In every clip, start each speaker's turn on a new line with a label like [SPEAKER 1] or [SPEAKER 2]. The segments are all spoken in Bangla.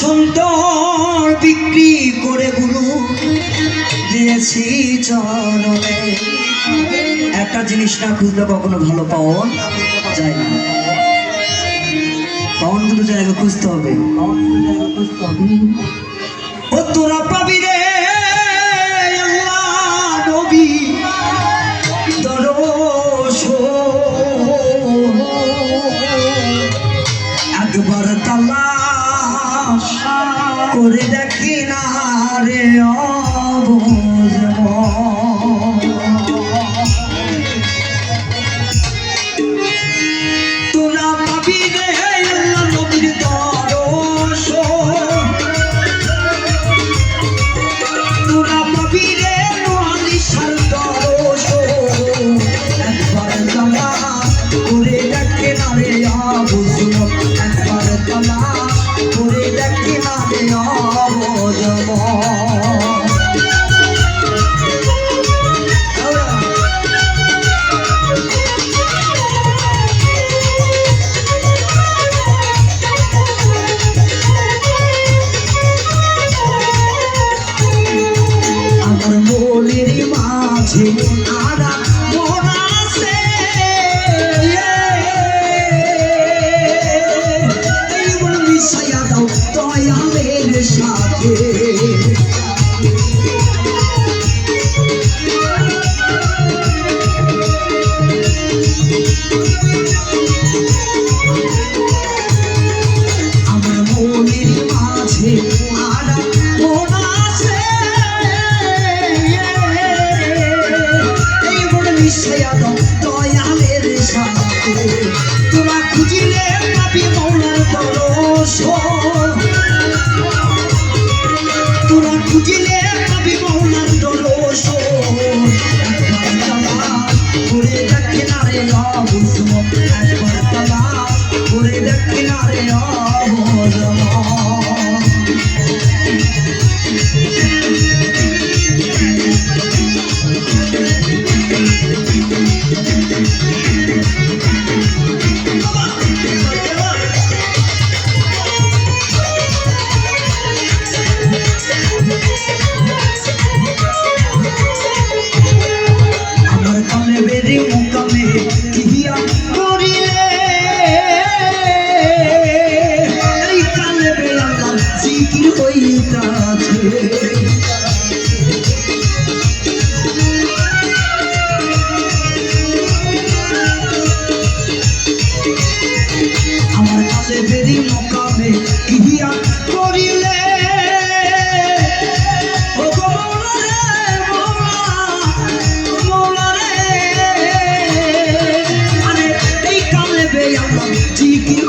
[SPEAKER 1] সন্তর বিক্রি করে গুরু দিয়েছি চরণে। একটা জিনিস না খুঁজলে কখনো ভালো পাওয়া যায় না। পাওয়ার দুটো জায়গা খুঁজতে হবে। ও তোরা পাবি রে একবার তালাশ করে দেখি না রে তোরা পাবি রে নবীর দরশ। তোরা পাবি রে নোয়ালিশার দরশ। একবার তালা করে দেখে না রে আবুঝ একবার তালা করে দেখে রে অবুঝ আমার মনের মাঝে দয়ালের সাথে। তোরা খুঁজিলে পাবি মৌলার দরশ। তোরা খুঁজিলে পাবি মৌলার দরশ। একবার তালা করে দেখে না রে অবুঝম একবার তালা করে দেখে না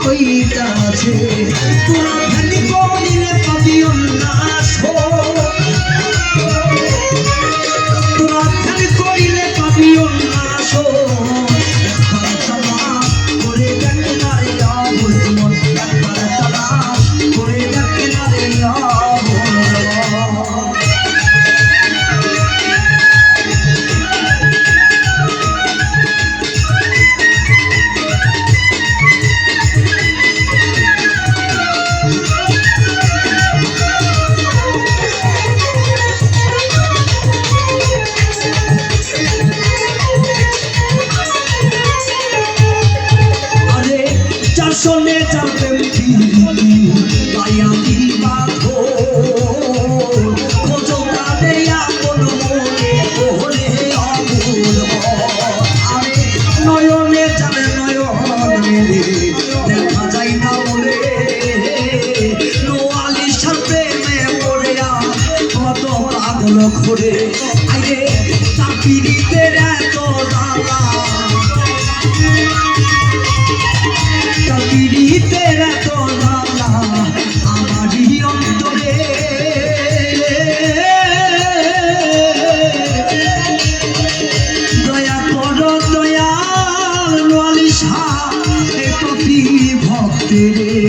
[SPEAKER 1] হইতাছে। তোরা soleta per te, vai a te. You.